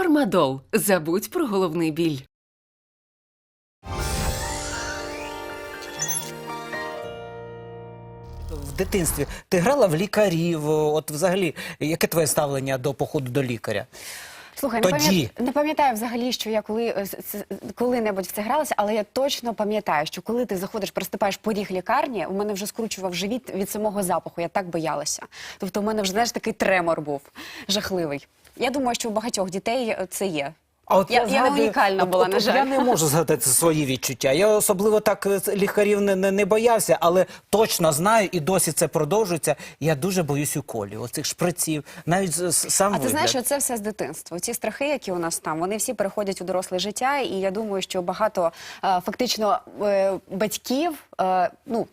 Фармадол. Забудь про головний біль. В дитинстві ти грала в лікарів. От взагалі, яке твоє ставлення до походу до лікаря? Слухай, не Тоді. пам'ят- не пам'ятаю взагалі, що я коли е, з- коли-небудь в це гралася, але я точно пам'ятаю, що коли ти заходиш, приступаєш поріг лікарні, у мене вже скручував живіт від самого запаху. Я так боялася. Тобто, у мене вже знаєш такий тремор був жахливий. Я думаю, що у багатьох дітей е, це є. А от Я- я згадую- унікальна була, на жаль. Я не можу згадати свої відчуття. Я особливо так е, лікарів не, не, не боявся, але точно знаю і досі це продовжується. Я дуже боюсь уколів, оцих шприців, навіть сам А ти знаєш, що це все з дитинства. Ці страхи, які у нас там, вони всі переходять у доросле життя. І я думаю, що багато е, фактично батьків, ну.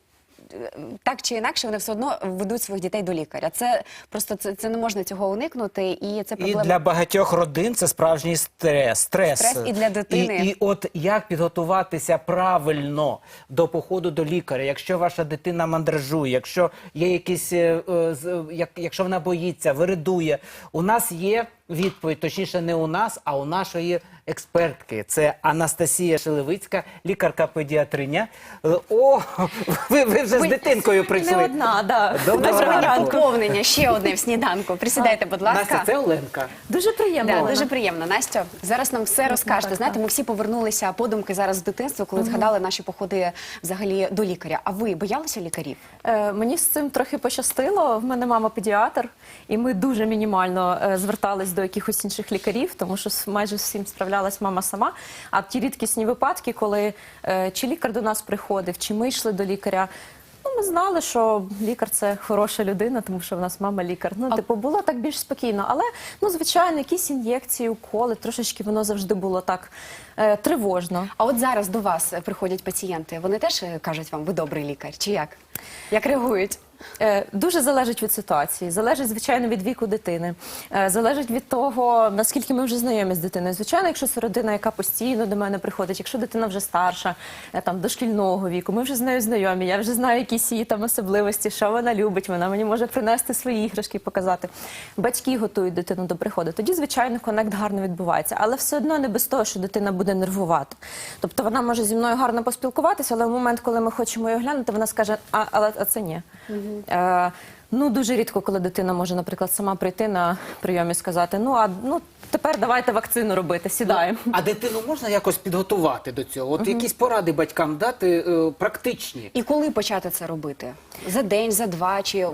Так чи інакше, вони все одно ведуть своїх дітей до лікаря. Це просто це, це не можна цього уникнути, і це І для багатьох родин це справжній стрес. Стрес, Стрес і для дитини. І, і от як підготуватися правильно до походу до лікаря, якщо ваша дитина мандражує, якщо є якісь, е, е, як, якщо вона боїться, виридує. У нас є відповідь, точніше, не у нас, а у нашої експертки. Це Анастасія Шелевицька, лікарка-педіатриня. Е, О, ви, ви вже з дитинкою прийшли. Не одна, да. Доброго Доброго ранку. ранку. поповнення ще одне в сніданку. Присідайте, будь ласка. Настя, це Оленка. Дуже приємно. Да, Олена. дуже приємно, Настя. Зараз нам все розкажете. Знаєте, ми всі повернулися подумки зараз з дитинства, коли згадали наші походи взагалі до лікаря. А ви боялися лікарів? Е, мені з цим трохи пощастило. В мене мама педіатр, і ми дуже мінімально е, звертались до якихось інших лікарів, тому що с- майже з всім справлялась мама сама. А ті рідкісні випадки, коли е, чи лікар до нас приходив, чи ми йшли до лікаря. Ну, ми знали, що лікар це хороша людина, тому що в нас мама лікар. Ну, типу, було так більш спокійно. Але, ну, звичайно, якісь ін'єкції, уколи, трошечки воно завжди було так е, тривожно. А от зараз до вас приходять пацієнти. Вони теж е, кажуть вам, ви добрий лікар, чи як? Як реагують? Е, Дуже залежить від ситуації, залежить звичайно від віку дитини, Е, залежить від того наскільки ми вже знайомі з дитиною. Звичайно, якщо це родина, яка постійно до мене приходить, якщо дитина вже старша, е, там дошкільного віку, ми вже з нею знайомі. Я вже знаю якісь її там особливості, що вона любить. Вона мені може принести свої іграшки, показати. Батьки готують дитину до приходу. Тоді, звичайно, конект гарно відбувається, але все одно не без того, що дитина буде нервувати. Тобто вона може зі мною гарно поспілкуватися, але в момент, коли ми хочемо її оглянути, вона скаже, а, але а це ні. Е, ну дуже рідко, коли дитина може, наприклад, сама прийти на прийом і сказати: ну а ну тепер давайте вакцину робити, сідаємо. А дитину можна якось підготувати до цього? От якісь поради батькам дати е, практичні. І коли почати це робити? За день, за два чи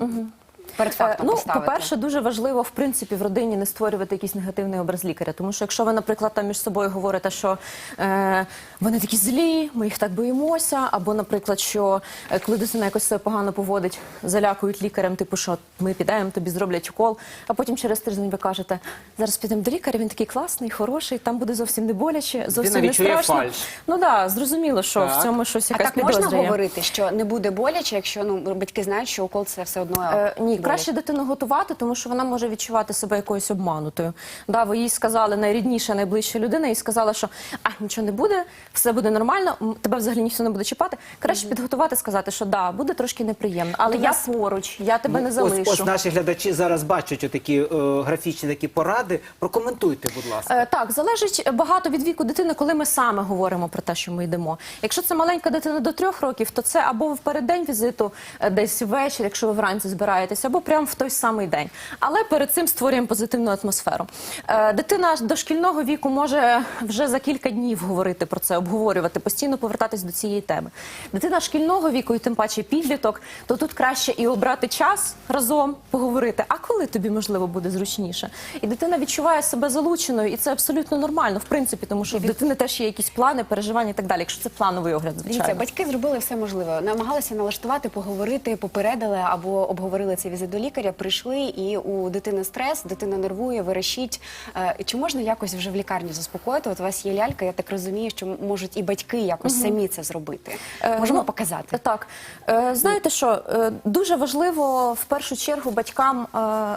перед Е, фактом Ну, поставити? по-перше, дуже важливо в принципі в родині не створювати якийсь негативний образ лікаря. Тому що якщо ви, наприклад, там між собою говорите, що е, вони такі злі, ми їх так боїмося, або, наприклад, що е, коли дитина якось себе погано поводить, залякують лікарем, типу, що ми підемо, тобі зроблять укол, а потім через тиждень ви кажете, зараз підемо до лікаря, він такий класний, хороший, там буде зовсім не боляче, зовсім не відчує страшно. фальш. Ну да, зрозуміло, що Так. в цьому щось а якась так можна підозра є. говорити, що не буде боляче, якщо ну батьки знають, що укол це все одно Е, ні? Краще дитину готувати, тому що вона може відчувати себе якоюсь обманутою. Да, ви їй сказали найрідніша, найближча людина, і сказала, що а нічого не буде, все буде нормально, м, тебе взагалі ніхто не буде чіпати. Краще підготувати, сказати, що да, буде трошки неприємно, але От я поруч, я тебе не залишу. ось наші глядачі зараз бачать отакі е, графічні такі поради. Прокоментуйте, будь ласка. Е, Так, залежить багато від віку дитини, коли ми саме говоримо про те, що ми йдемо. Якщо це маленька дитина до трьох років, то це або в переддень візиту, е, десь ввечері, якщо ви вранці збираєтесь, або прямо в той самий день. Але перед цим створюємо позитивну атмосферу. Е, Дитина дошкільного віку може вже за кілька днів говорити про це, обговорювати, постійно повертатись до цієї теми. Дитина шкільного віку, і тим паче підліток, то тут краще і обрати час разом поговорити. А коли тобі можливо буде зручніше? І дитина відчуває себе залученою, і це абсолютно нормально, в принципі, тому що в дитини теж є якісь плани, переживання і так далі. Якщо це плановий огляд, Дивіться, звичайно. батьки зробили все можливе. Намагалися налаштувати, поговорити, попередили або обговорили цей візит до лікаря. Прийшли і у дитини стрес, дитина нервує, верещить. Е, Чи можна якось вже в лікарні заспокоїти? От у вас є лялька, я так розумію, що можуть і батьки якось самі це зробити. Е, Можемо ну, показати. Так, Е, знаєте що, дуже важливо в першу чергу батькам,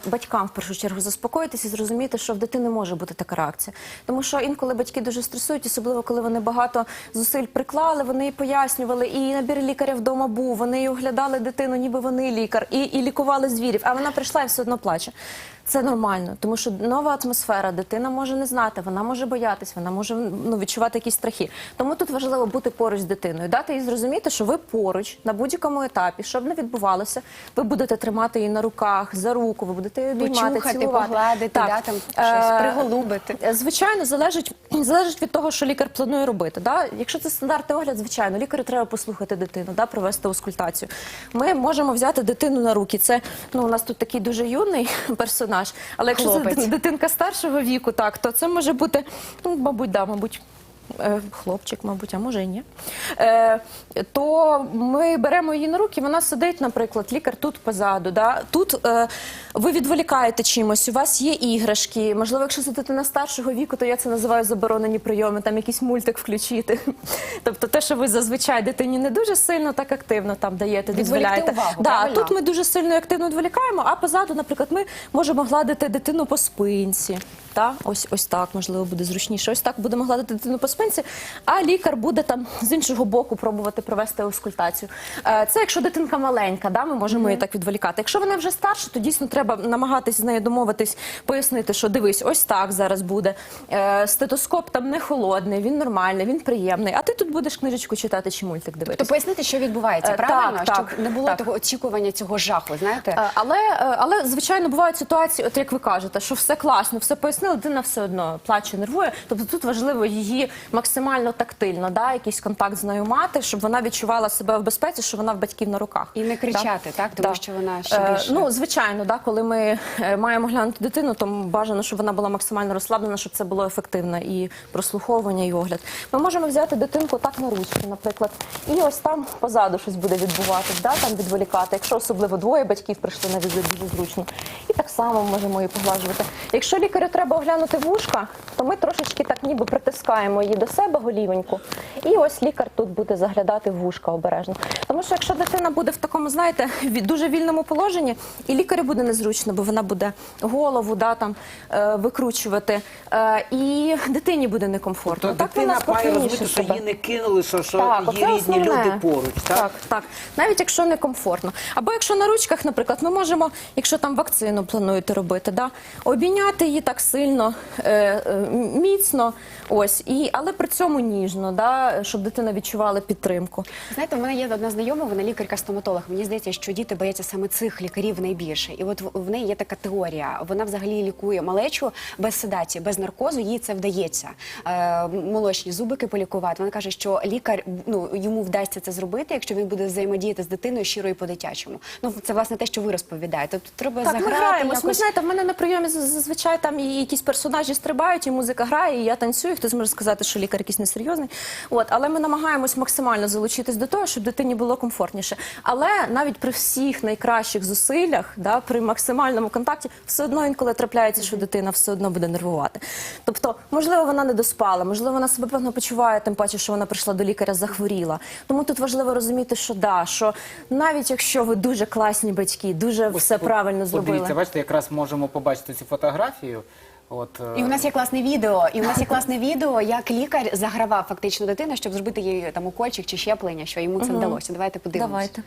батькам в першу чергу заспокоїтися і зрозуміти, що в дитини може бути така реакція. Тому що інколи батьки дуже стресують, особливо коли вони багато зусиль приклали, вони пояснювали, і набір лікаря вдома був, вони і оглядали дитину, ніби вони лікар, і, і лікували звірів, а вона прийшла і все одно плаче. Це нормально, тому що нова атмосфера, дитина може не знати, вона може боятись, вона може ну, відчувати якісь страхи. Тому тут важливо бути поруч з дитиною, дати їй зрозуміти, що ви поруч на будь-якому етапі, щоб не відбувалося, ви будете тримати її на руках, за руку, ви будете її обіймати, Почухати, цілувати. погладити, Так. да, там щось Е, приголубити. Е, Звичайно, залежить, залежить від того, що лікар планує робити. Да? Якщо це стандартний огляд, звичайно, лікарю треба послухати дитину, да? провести аускультацію. Ми можемо взяти дитину на руки. Це ну, у нас тут такий дуже юний персонаж. Але якщо Хлопець. це дитинка старшого віку, так, то це може бути, ну, мабуть, да, мабуть. Е, Хлопчик, мабуть, а може і ні. Е, то ми беремо її на руки, вона сидить, наприклад, лікар тут позаду. Да? Тут е, ви відволікаєте чимось, у вас є іграшки. Можливо, якщо це дитина старшого віку, то я це називаю заборонені прийоми, там якийсь мультик включити. Тобто те, що ви зазвичай дитині не дуже сильно так активно там даєте, дозволяєте. увагу, да, правильно? тут ми дуже сильно і активно відволікаємо, а позаду, наприклад, ми можемо гладити дитину по спинці. Та? Ось, ось так, можливо, буде зручніше. Ось так будемо гладити дитину по спинці, а лікар буде там з іншого боку пробувати провести аускультацію. Е, Це якщо дитинка маленька, да, ми можемо її так відволікати. Якщо вона вже старша, то дійсно треба намагатись з нею домовитись, пояснити, що дивись, ось так зараз буде. Е, Стетоскоп там не холодний, він нормальний, він приємний. А ти тут будеш книжечку читати чи мультик дивитися. Тобто пояснити, що відбувається, Е, правильно? так, Щоб так, не було так. того очікування цього жаху, знаєте? Але, але звичайно бувають ситуації, от як ви кажете, що все класно, все пояснили, дитина все одно плаче, нервує. Тобто тут важливо її максимально тактильно, да, якийсь контакт з нею мати, щоб вона відчувала себе в безпеці, що вона в батьків на руках. І не кричати, так? Тому що вона ще Е, більше- Ну, звичайно, да, коли ми е, маємо глянути дитину, то бажано, щоб вона була максимально розслаблена, щоб це було ефективно і прослуховування, і огляд. Ми можемо взяти дитинку так на ручки, наприклад, і ось там позаду щось буде відбуватись, да, там відволікати. Якщо особливо двоє батьків прийшли на візит, дуже зручно. І так само можемо її поглажувати. Якщо лікарю треба оглянути вушка, то ми трошечки так ніби притискаємо її до себе голівеньку. І ось лікар тут буде заглядати в вушка обережно. Тому що якщо дитина буде в такому, знаєте, дуже вільному положенні, і лікарю буде незручно, бо вона буде голову да, там, е, викручувати, е, і дитині буде некомфортно. Так вона дитина має спокійніше розуміти, що себе. її не кинули, що, що Так, є оце рідні основне. люди поруч. Так? Так, так. Навіть якщо не комфортно. Або якщо на ручках, наприклад, ми можемо, якщо там вакцину плануєте робити, да, обійняти її так сильно, е, е, міцно, ось, і, але при цьому ніжно, да, щоб дитина відчувала підтримку. Знаєте, у мене є одна знайома, вона лікарка-стоматолог. Мені здається, що діти бояться саме цих лікарів найбільше. І от в- неї є така теорія. Вона взагалі лікує малечу без седації, без наркозу. Їй це вдається. Е, молочні зубики полікувати. Вона каже, що лікар ну йому вдасться це зробити, якщо він буде взаємодіяти з дитиною щиро і по-дитячому. Ну це власне те, що ви розповідаєте. Тобто треба Так, ми заграти. Ми якось. знаєте, в мене на прийомі з- зазвичай там і якісь персонажі стрибають, і музика грає, і я танцюю. Хтось може сказати, що лікар якийсь несерйозний. От, але ми намагаємось максимально залучитись до того, щоб дитині було комфортніше. Але навіть при всіх найкращих зусиллях, да, при максимальному контакті, все одно інколи трапляється, що дитина все одно буде нервувати. Тобто, можливо, вона не доспала, можливо, вона себе певно почуває, тим паче, що вона прийшла до лікаря, захворіла. Тому тут важливо розуміти, що да, що навіть якщо ви дуже класні батьки, дуже Ось все правильно зробили. Подивіться, бачите, якраз можемо побачити цю фотографію. От, е, І у нас є класне відео. І у нас є класне відео, як лікар загравав фактично дитину, щоб зробити їй там укольчик чи щеплення, що йому це вдалося. Давайте подивимось. Давайте.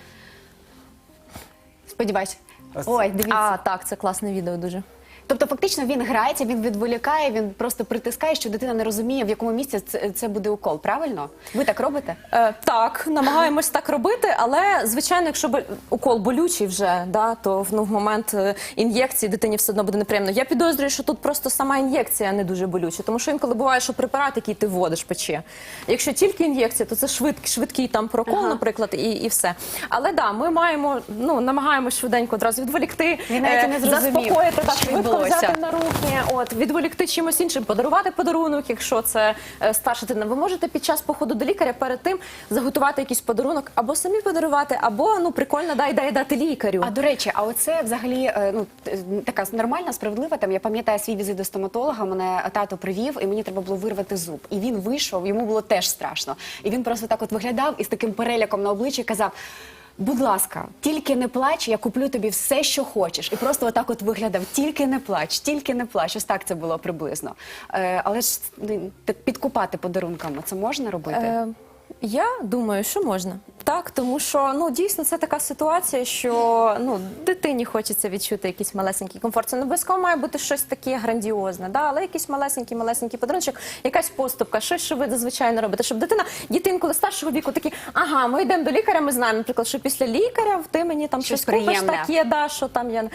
Сподіваюсь. Ось Ой, дивіться. А, так, це класне відео дуже. Тобто, фактично він грається, він відволікає, він просто притискає, що дитина не розуміє, в якому місці це, це буде укол. Правильно? Ви так робите? Е, так, намагаємось так робити, але звичайно, якщо укол болючий вже, да, то ну, в момент е, ін'єкції дитині все одно буде неприємно. Я підозрюю, що тут просто сама ін'єкція не дуже болюча, тому що інколи буває, що препарат, який ти вводиш, пече. Якщо тільки ін'єкція, то це швид, швидкий там прокол, Ага. наприклад, і, і все. Але да, ми маємо, ну, намагаємось швиденько одразу відволікти, Він навіть не е, заспокоїти, так, швидко відбулося. взяти на руки, от відволікти чимось іншим, подарувати подарунок, якщо це е, старша дитина. Ви можете під час походу до лікаря перед тим заготувати якийсь подарунок або самі подарувати, або ну прикольно дай дай дати лікарю. А до речі, а оце взагалі е, ну т- така нормальна, справедлива. Там я пам'ятаю свій візит до стоматолога. Мене тато привів, і мені треба було вирвати зуб. І він вийшов, йому було теж страшно. І він просто так от виглядав і з таким переляком на обличчі казав. Будь ласка, тільки не плач, я куплю тобі все, що хочеш. І просто отак от виглядав: тільки не плач, тільки не плач. Ось так це було приблизно. Е, але ж ну, так підкупати подарунками це можна робити? Е, Я думаю, що можна. Так, тому що ну дійсно це така ситуація, що ну дитині хочеться відчути якийсь малесенький комфорт. Це не обов'язково має бути щось таке грандіозне, да, але якийсь малесенький, малесенький подарунок, якась поступка, щось, що ви зазвичай робите, щоб дитина, діти інколи старшого віку такі, ага, ми йдемо до лікаря. Ми знаємо, наприклад, що після лікаря ти мені там Щось щось, купиш таке, да, що там я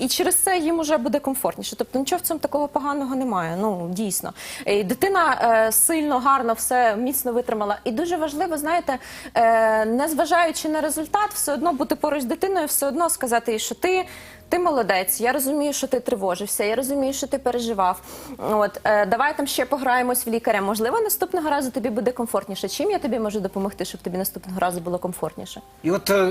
і через це їм уже буде комфортніше. Тобто нічого в цьому такого поганого немає. Ну дійсно, і дитина е, сильно гарно все міцно витримала. І дуже важливо, знаєте, е, незважаючи на результат, все одно бути поруч з дитиною, все одно сказати, що ти. Ти молодець, я розумію, що ти тривожився, я розумію, що ти переживав. От е, давай там ще пограємось в лікаря. Можливо, наступного разу тобі буде комфортніше. Чим я тобі можу допомогти, щоб тобі наступного разу було комфортніше? І от е,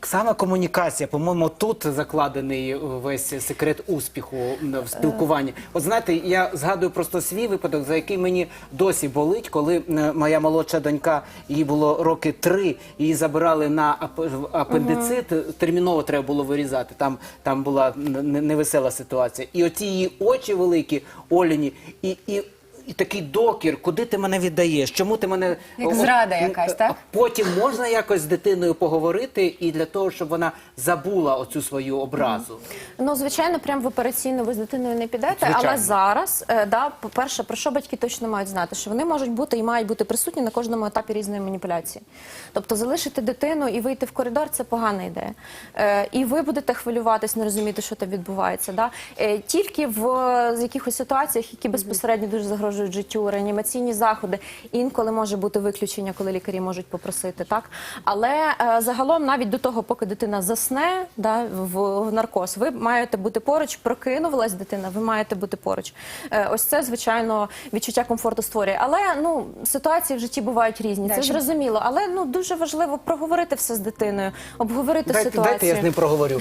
саме комунікація, по-моєму, тут закладений весь секрет успіху в спілкуванні. От знаєте, я згадую просто свій випадок, за який мені досі болить, коли е, моя молодша донька, їй було роки три, її забирали на ап- апендицит, терміново треба було вирізати. Там, там була н- н- невесела ситуація. І оці її очі великі, Оліні, і. і і такий докір, куди ти мене віддаєш? Чому ти мене Як зрада якась, так? Потім можна якось з дитиною поговорити і для того, щоб вона забула оцю свою образу. Ну, звичайно, прямо в операційну ви з дитиною не підете, Звичайно. але зараз, е, да, по-перше, про що батьки точно мають знати, що вони можуть бути і мають бути присутні на кожному етапі різної маніпуляції. Тобто залишити дитину і вийти в коридор це погана ідея. Е, і ви будете хвилюватись, не розуміти, що там відбувається. Да? Е, тільки в е, якихось ситуаціях, які безпосередньо дуже загрожують життю, реанімаційні заходи, інколи може бути виключення, коли лікарі можуть попросити, так? Але е, загалом, навіть до того, поки дитина засне да, в, в наркоз, ви маєте бути поруч, прокинулась дитина, ви маєте бути поруч. Е, ось це, звичайно, відчуття комфорту створює. Але ну, ситуації в житті бувають різні, це зрозуміло. Але ну, дуже важливо проговорити все з дитиною, обговорити Дайте, ситуацію. дайте я з ним проговорю.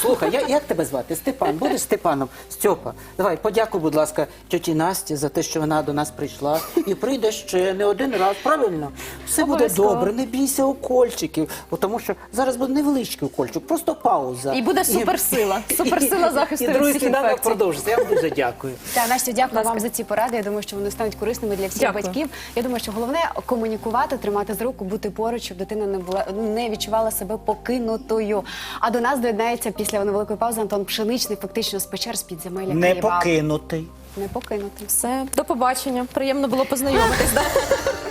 Слухай, я, як тебе звати? Степан, будеш Степаном? Стьопа, давай, подякуй, будь ласка, тьоті Насті за те, що вона до нас прийшла. І прийде ще не один раз, правильно? Все буде добре, не бійся укольчиків, бо тому що зараз буде невеличкий укольчик, просто пауза. І буде суперсила, суперсила захисту І від другий всіх сніданок інфекцій. продовжиться. Я вам дуже дякую. Та Настю, дякую вам за ці поради. Я думаю, що вони стануть корисними для всіх Дякую. батьків. Я думаю, що головне комунікувати, тримати за руку, бути поруч, щоб дитина не була не відчувала себе покинутою. А до нас доєднається після невеликої паузи Антон Пшеничний, фактично з печер з підземелля Не покинутий. Не покинути. Все, до побачення. Приємно було познайомитись. да?